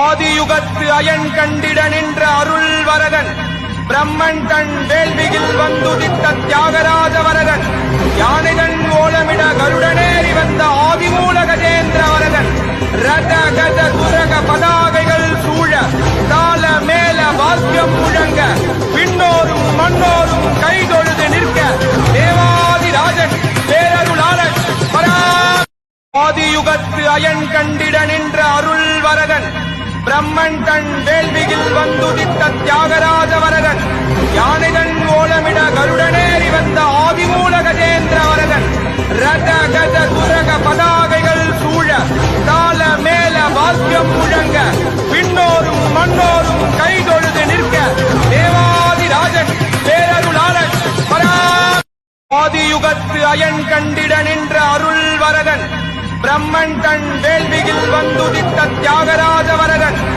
ஆதியுகத்து iron கண்டிட நின்ற அருள் வரகன் பிரம்மன் தன் வேள்வியில் வந்துதித்த தியாகராஜ வரகன் யானைகன் ஓலமிட கருடனேறி வந்த ஆதிமூல கஜேந்திர வரகன். ரத கஜ துரக பதாகைகள் சூழ தாள மேல வாக்கியம் முழங்க விண்ணோரும் மண்ணோரும் கைதொழுது நிற்க தேவாதிராஜன் பேரருளாளன் ஆதியுகத்து அயன் கண்டிட நின்ற அருள் வரகன் பிரம்மன் தன் வேள்வியில் வந்துதித்த தியாகராஜ வரகன் யானைகன் ஓலமிட கருடனேறி வந்த ஆதிமூல கஜேந்திர வரகன் ரத கஜ துரக பதாகைகள் சூழ தாள மேல வாக்கியம் முழங்க விண்ணோரும் மண்ணோரும் கைதொழுது நிற்க தேவாதிராஜன் பேரருளாளன் பரா ஆதியுகத்து அயன் கண்டிட நின்ற அருள் பிரம்மன் தன் வேள்வியில் வந்துதித்த தியாகராஜ வரகன்